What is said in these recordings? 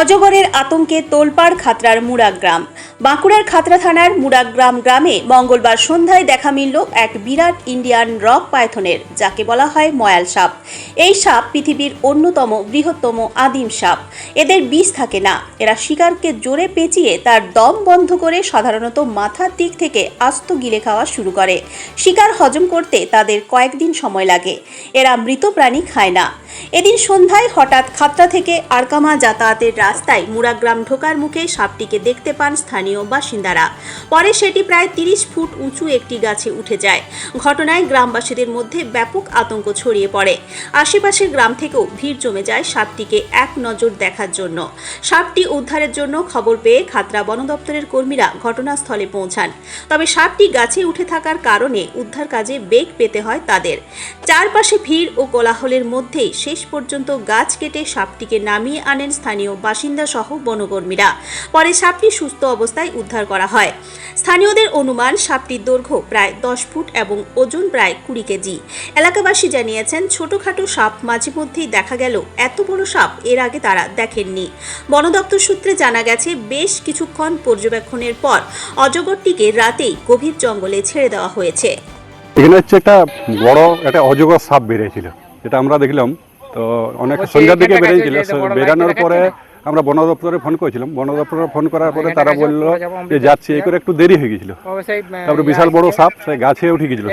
অজগরের আতঙ্কে তোলপাড় খাতড়ার মুরাগ্রাম বাঁকুড়ার খাতড়া থানার মুরাগ্রাম গ্রামে মঙ্গলবার সন্ধ্যায় দেখা মিলল এক বিরাট ইন্ডিয়ান রক পায়থনের, যাকে বলা হয় ময়াল সাপ। এই সাপ পৃথিবীর অন্যতম বৃহত্তম আদিম সাপ। এদের বিষ থাকে না। এরা শিকারকে জোরে পেঁচিয়ে তার দম বন্ধ করে সাধারণত মাথার দিক থেকে আস্ত গিলে খাওয়া শুরু করে। শিকার হজম করতে তাদের কয়েকদিন সময় লাগে। এরা মৃত প্রাণী খায় না। এদিন সন্ধ্যায় হঠাৎ খাতড়া থেকে আরকামা যাতায়াতের রাস্তায় মুরাগ্রাম ঢোকার মুখে সাপটিকে দেখতে পান স্থানীয় বাসিন্দারা। পরে সেটি প্রায় তিরিশ ফুট উঁচু একটি গাছে উঠে যায়। ঘটনায় গ্রামবাসীদের মধ্যে ব্যাপক আতঙ্ক ছড়িয়ে পড়ে। আশেপাশের গ্রাম থেকেও ভিড় জমে যায় সাপটিকে এক নজর দেখার জন্য। সাপটি উদ্ধারের জন্য খবর পেয়ে খাতড়া বন দপ্তরের কর্মীরা ঘটনাস্থলে পৌঁছান। তবে সাপটি গাছে উঠে থাকার কারণে উদ্ধার কাজে বেগ পেতে হয় তাদের। চারপাশে ভিড় ও কোলাহলের মধ্যেই শেষ পর্যন্ত গাছ কেটে সাপটিকে নামিয়ে আনেন স্থানীয় বাসিন্দা সহ বনকর্মীরা। পরে সাপটি সুস্থ অবস্থায় উদ্ধার করা হয়। স্থানীয়দের অনুমান, সাপটির দৈর্ঘ্য প্রায় দশ ফুট এবং ওজন প্রায় কুড়ি কেজি। এলাকাবাসী জানিয়েছেন, ছোটখাটো সাপ মাঝে মধ্যেই দেখা গেল, এত বড় সাপ এর আগে তারা দেখেননি। বন দপ্তর সূত্রে জানা গেছে, বেশ কিছুক্ষণ পর্যবেক্ষণের পর অজগরটিকে রাতেই গভীর জঙ্গলে ছেড়ে দেওয়া হয়েছে। এখানে হচ্ছে একটা বড়, একটা অজগর সাপ বেরিয়েছিল। যেটা আমরা দেখলাম তো অনেক সন্ধ্যার দিকে বেরিয়েছিল। বেরানোর পরে আমরা বন দপ্তরে ফোন করেছিলাম। বন দপ্তরে ফোন করার পরে তারা বলল যে যাচ্ছি এই করে একটু দেরি হয়ে গেছিল। তারপরে বিশাল বড় সাপ সে গাছে উঠে গেছিল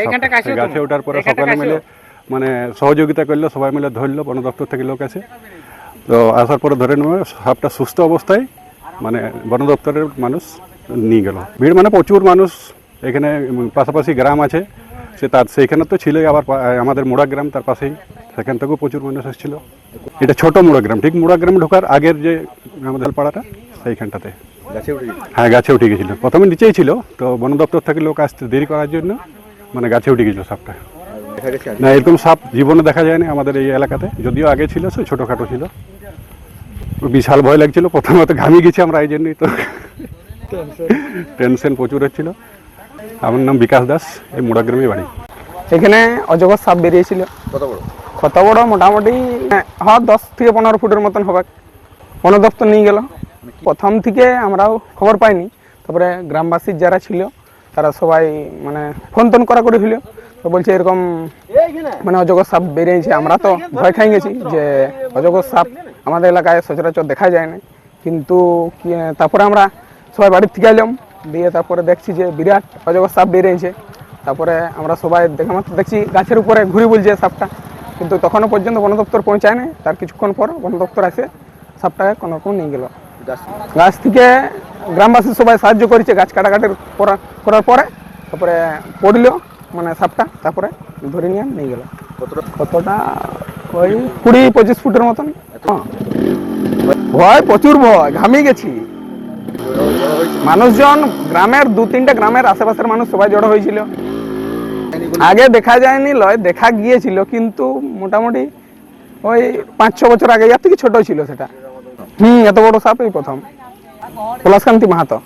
সেই গাছে ওঠার পরে সকালে মিলে মানে সহযোগিতা করল সবাই মিলে ধরলো বন দপ্তর থেকে লোক আছে। তো আসার পরে ধরে নেবে সাপটা সুস্থ অবস্থায় মানে বন দপ্তরের মানুষ নিয়ে গেল। ভিড় মানে প্রচুর মানুষ এখানে পাশাপাশি গ্রাম আছে। সে তার সেইখানে তো ছিলই আবার আমাদের মোড়া গ্রাম তার পাশেই। সেখান থেকেও প্রচুর মানুষ এসেছিল এটা ছোট মোড়া গ্রাম ঠিক মোড়া গ্রাম ঢোকার আগের যে আমাদের পাড়াটা সেইখানটাতে। হ্যাঁ গাছে উঠে গেছিল। প্রথমে নিচেই ছিল তো বন দপ্তর থেকে লোক আসতে দেরি করার জন্য মানে গাছে উঠে গেছিল সাপটা। না এরকম সাপ জীবনে দেখা যায়নি আমাদের এই এলাকাতে। যদিও আগে ছিল সে ছোটোখাটো ছিল। বিশাল ভয় লাগছিল প্রথমে তো ঘামিয়ে গেছি আমরা এই জন্যই তো। টেনশন প্রচুর হচ্ছিল। আমার নাম বিকাশ দাস এই মুড়াগ্রামে বাড়ি। এখানে অজগর সাপ বেরিয়েছিল। কত বড়? কত বড় মোটামুটি হ্যাঁ দশ থেকে পনেরো ফুটের মতন হবে। বন দপ্তর নিয়ে গেল। প্রথম থেকে আমরাও খবর পাইনি। তারপরে গ্রামবাসীর যারা ছিল, তারা সবাই মানে ফোন টোন করা করে হইল তো বলছে এরকম মানে অজগর সাপ বেরিয়েছে, আমরা তো ভয় খাই গেছি যে অজগর সাপ আমাদের এলাকায় সচরাচর দেখা যায় না। কিন্তু তারপরে আমরা সবাই বাড়ির থেকে এলাম। দিয়ে তারপরে দেখছি যে বিরাট অজগর সাপ বেরিয়েছে। তারপরে আমরা সবাই দেখা মাত্র দেখছি গাছের উপরে ঘুরি বলছে সাপটা। কিন্তু তখনও পর্যন্ত বন দপ্তর পৌঁছায় না তার কিছুক্ষণ পর বন দপ্তর আসে সাপটাকে কোনো রকম নিয়ে গেল। গাছ থেকে? গ্রামবাসী সবাই সাহায্য করেছে গাছ কাটাকাটির করা- করার পরে তারপরে পড়ল মানে সাপটা তারপরে ধরে নিয়ে নিয়ে গেল। কতটা? কতটা? ওই কুড়ি পঁচিশ ফুটের মতন। হ্যাঁ। ভয় প্রচুর ভয় ঘামিয়ে গেছি। মানুষজন গ্রামের দু তিনটা গ্রামের আশেপাশের মানুষ সবাই জড়ো হয়েছিল। আগে দেখা যায়নি, লয় দেখা গিয়েছিল, কিন্তু মোটামুটি ওই পাঁচ ছ বছর আগে এর থেকে ছোট ছিল সেটা। হুম, এত বড় সাপ এই প্রথম। পলাশকান্তি মাহাতো।